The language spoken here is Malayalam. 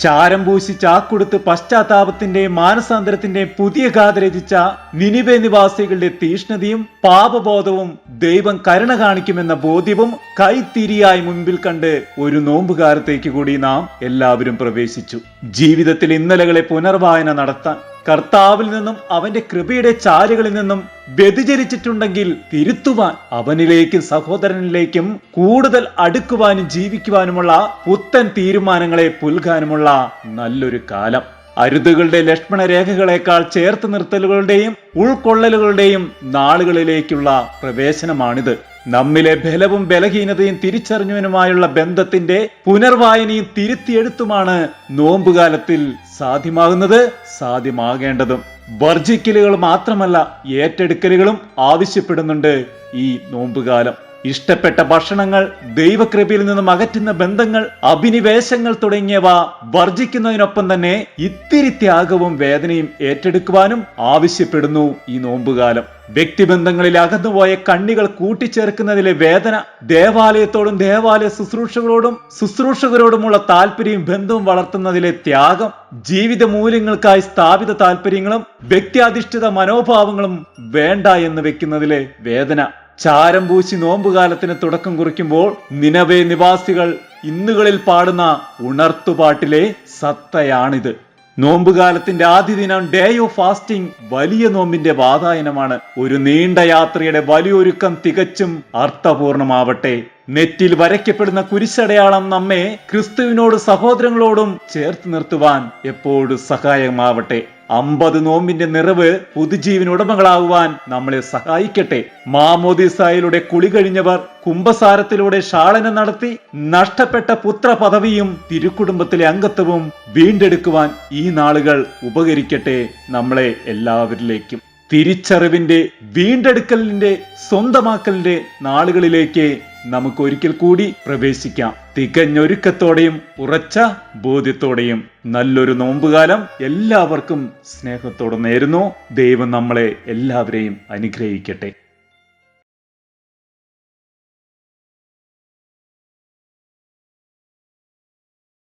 ചാരം പൂശി ചാക്കൊടുത്ത് പശ്ചാത്താപത്തിന്റെ മാനസാന്തരത്തിന്റെ പുതിയ ഗാഥ രചിച്ച നിനിവേ നിവാസികളുടെ തീഷ്ണതയും പാപബോധവും ദൈവം കരുണ കാണിക്കുമെന്ന ബോധ്യവും കൈത്തിരിയായി മുൻപിൽ കണ്ട് ഒരു നോമ്പുകാലത്തേക്ക് കൂടി നാം എല്ലാവരും പ്രവേശിച്ചു. ജീവിതത്തിൽ ഇന്നലകളെ പുനർവായന നടത്താൻ കർത്താവിൽ നിന്നും അവന്റെ കൃപയുടെ ചാലുകളിൽ നിന്നും വ്യതിചരിച്ചിട്ടുണ്ടെങ്കിൽ തിരുത്തുവാൻ അവനിലേക്കും സഹോദരനിലേക്കും കൂടുതൽ അടുക്കുവാനും ജീവിക്കുവാനുമുള്ള പുത്തൻ തീരുമാനങ്ങളെ പുൽകാനുമുള്ള നല്ലൊരു കാലം. അരുതുകളുടെ ലക്ഷ്മണ രേഖകളെക്കാൾ ചേർത്ത് നിർത്തലുകളുടെയും ഉൾക്കൊള്ളലുകളുടെയും നാളുകളിലേക്കുള്ള പ്രവേശനമാണിത്. നമ്മിലെ ബലവും ബലഹീനതയും തിരിച്ചറിഞ്ഞവനുമായുള്ള ബന്ധത്തിന്റെ പുനർവായനയും തിരുത്തിയെഴുത്തുമാണ് നോമ്പുകാലത്തിൽ സാധ്യമാകുന്നത് സാധ്യമാകേണ്ടതും. വർജിക്കലുകൾ മാത്രമല്ല ഏറ്റെടുക്കലുകളും ആവശ്യപ്പെടുന്നുണ്ട് ഈ നോമ്പുകാലം. ഇഷ്ടപ്പെട്ട ഭക്ഷണങ്ങൾ ദൈവകൃപയിൽ നിന്നും അകറ്റുന്ന ബന്ധങ്ങൾ അഭിനിവേശങ്ങൾ തുടങ്ങിയവ വർജിക്കുന്നതിനൊപ്പം തന്നെ ഇത്തിരി ത്യാഗവും വേദനയും ഏറ്റെടുക്കുവാനും ആവശ്യപ്പെടുന്നു ഈ നോമ്പുകാലം. വ്യക്തിബന്ധങ്ങളിൽ അകന്നുപോയ കണ്ണികൾ കൂട്ടിച്ചേർക്കുന്നതിലെ വേദന ദേവാലയത്തോടും ദേവാലയ ശുശ്രൂഷകളോടും ശുശ്രൂഷകരോടുമുള്ള താല്പര്യവും ബന്ധവും വളർത്തുന്നതിലെ ത്യാഗം ജീവിത മൂല്യങ്ങൾക്കായി സ്ഥാപിത താല്പര്യങ്ങളും വ്യക്തിയാധിഷ്ഠിത മനോഭാവങ്ങളും വേണ്ട എന്ന് വെക്കുന്നതിലെ വേദന. ചാരം പൂശി നോമ്പുകാലത്തിന് തുടക്കം കുറിക്കുമ്പോൾ നിനവേ നിവാസികൾ ഇന്നുകളിൽ പാടുന്ന ഉണർത്തുപാട്ടിലെ സത്തയാണിത്. നോമ്പുകാലത്തിന്റെ ആദ്യ ദിനം ഡേ ഓഫ് ഫാസ്റ്റിംഗ് വലിയ നോമ്പിന്റെ വാതായനമാണ്. ഒരു നീണ്ട യാത്രയുടെ വലിയൊരുക്കം തികച്ചും അർത്ഥപൂർണമാവട്ടെ. നെറ്റിൽ വരയ്ക്കപ്പെടുന്ന കുരിശടയാളം നമ്മെ ക്രിസ്തുവിനോട് സഹോദരങ്ങളോടും ചേർത്ത് നിർത്തുവാൻ എപ്പോഴും സഹായമാവട്ടെ അമ്പത് നോമ്പിന്റെ നിറവ് പുതുജീവൻ ഉടമകളാവാൻ നമ്മളെ സഹായിക്കട്ടെ. മാമോദിസായിലൂടെ കുളി കഴിഞ്ഞവർ കുംഭസാരത്തിലൂടെ ഷാളനം നടത്തി നഷ്ടപ്പെട്ട പുത്ര പദവിയും തിരുക്കുടുംബത്തിലെ അംഗത്വവും വീണ്ടെടുക്കുവാൻ ഈ നാളുകൾ ഉപകരിക്കട്ടെ നമ്മളെ എല്ലാവരിലേക്കും. തിരിച്ചറിവിന്റെ വീണ്ടെടുക്കലിന്റെ സ്വന്തമാക്കലിന്റെ നാളുകളിലേക്ക് നമുക്ക് ഒരിക്കൽ കൂടി പ്രവേശിക്കാം. തികഞ്ഞൊരുക്കത്തോടെയും ഉറച്ച ബോധ്യത്തോടെയും നല്ലൊരു നോമ്പുകാലം എല്ലാവർക്കും സ്നേഹത്തോടെ നേരുന്നു. ദൈവം നമ്മളെ എല്ലാവരെയും അനുഗ്രഹിക്കട്ടെ.